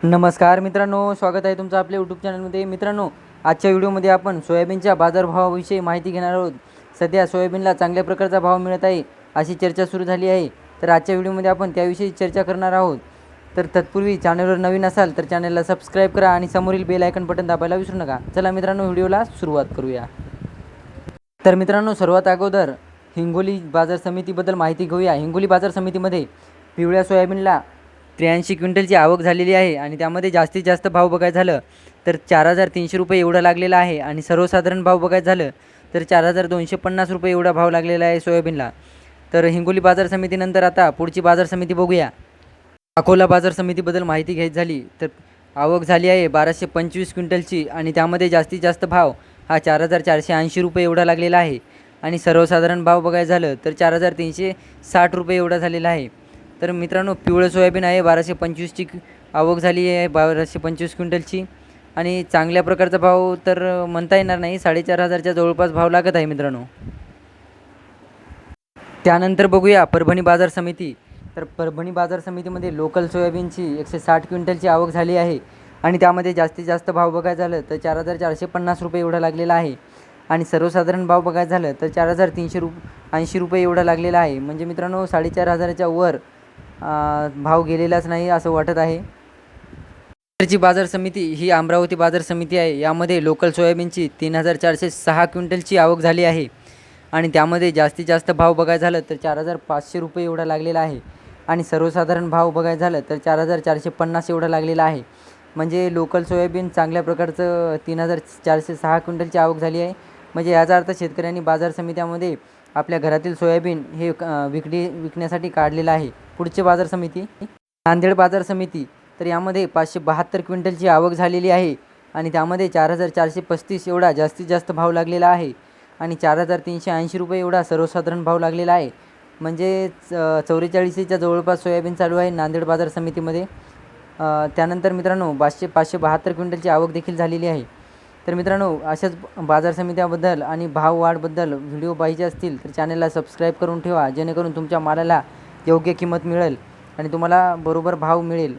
नमस्कार मित्रांनो स्वागत आहे तुमचं आपल्या यूट्यूब चॅनलमध्ये मित्रांनो आजच्या व्हिडिओमध्ये आपण सोयाबीनच्या बाजारभावाविषयी माहिती घेणार आहोत. सध्या सोयाबीनला चांगल्या प्रकारचा भाव मिळत आहे अशी चर्चा सुरू झाली आहे. तर आजच्या व्हिडिओमध्ये आपण त्याविषयी चर्चा करणार आहोत. तर तत्पूर्वी चॅनलवर नवीन असाल तर चॅनलला सबस्क्राईब करा आणि समोरील बेल आयकन बटन दाबायला विसरू नका. चला मित्रांनो व्हिडिओला सुरुवात करूया. तर मित्रांनो सर्वात अगोदर हिंगोली बाजार समितीबद्दल माहिती घेऊया. हिंगोली बाजार समितीमध्ये पिवळ्या सोयाबीनला त्र्याऐंशी क्विंटलची आवक झालेली आहे आणि त्यामध्ये जास्तीत जास्त भाव बघायचं झालं तर चार हजार तीनशे रुपये एवढा लागलेला आहे आणि सर्वसाधारण भाव बघायचं झालं तर चार हजार दोनशे पन्नास रुपये एवढा भाव लागलेला आहे सोयाबीनला. तर हिंगोली बाजार समितीनंतर आता पुढची बाजार समिती बघूया. अकोला बाजार समितीबद्दल माहिती घ्यायची झाली तर आवक झाली आहे बाराशे पंचवीस क्विंटलची आणि त्यामध्ये जास्तीत जास्त भाव हा चार हजार चारशे ऐंशी रुपये एवढा लागलेला आहे. आणि सर्वसाधारण भाव बघायचं झालं तर चार हजार तीनशे साठ रुपये एवढा झालेला आहे. तर मित्रांनो पिवळं सोयाबीन आहे बाराशे पंचवीसची आवक झाली आहे बाराशे पंचवीस क्विंटलची. आणि चांगल्या प्रकारचा भाव तर म्हणता येणार नाही साडेचार हजारच्या जवळपास भाव लागत आहे मित्रांनो. त्यानंतर बघूया परभणी बाजार समिती. तर परभणी बाजार समितीमध्ये लोकल सोयाबीनची एकशे साठ क्विंटलची आवक झाली आहे. आणि त्यामध्ये जास्तीत जास्त भाव बघायचं झालं तर चार हजार चारशे पन्नास रुपये एवढा लागलेला आहे. आणि सर्वसाधारण भाव बघायचं झालं तर चार हजार तीनशे रुप ऐंशी रुपये एवढा लागलेला आहे. म्हणजे मित्रांनो साडेचार हजाराच्या वर भाव गेलेलाच नाही असं वाटत आहे. ची बाजार समिती ही अमरावती बाजार समिती आहे. यामध्ये लोकल सोयाबीनची तीन हजार चारशे सहा क्विंटलची आवक झाली आहे. आणि त्यामध्ये जास्तीत जास्त भाव बघायचं झालं तर चार हजार पाचशे रुपये एवढा लागलेला आहे. आणि सर्वसाधारण भाव बघायला झालं तर चार हजार चारशे पन्नास एवढा लागलेला आहे. म्हणजे लोकल सोयाबीन चांगल्या प्रकारचं तीन हजार चारशे सहा क्विंटलची आवक झाली आहे. म्हणजे याचा अर्थ शेतकऱ्यांनी बाजार समित्यामध्ये आपल्या घरातील सोयाबीन हे अ, विक्री विकण्यासाठी काढलेलं आहे. पुढची बाजार समिती नांदेड बाजार समिती तर यामध्ये पाचशे बहात्तर क्विंटलची आवक झालेली आहे आणि त्यामध्ये चार हजार चारशे पस्तीस एवढा जास्तीत जास्त भाव लागलेला आहे आणि चार हजार तीनशे ऐंशी रुपये एवढा सर्वसाधारण भाव लागलेला आहे. म्हणजे च चौवेचाळीसच्या जवळपास सोयाबीन चालू आहे नांदेड बाजार समितीमध्ये. त्यानंतर मित्रांनो पाचशे पाचशे बहात्तर क्विंटलची आवक देखील झालेली आहे. तर मित्रांनो अशाच बाजार समित्याबद्दल आणि भाव वाढबद्दल व्हिडिओ पाहिजे असतील तर चॅनलला सबस्क्राईब करून ठेवा जेणेकरून तुमच्या मालाला योग्य किंमत मिळेल आणि तुम्हाला बरोबर भाव मिळेल.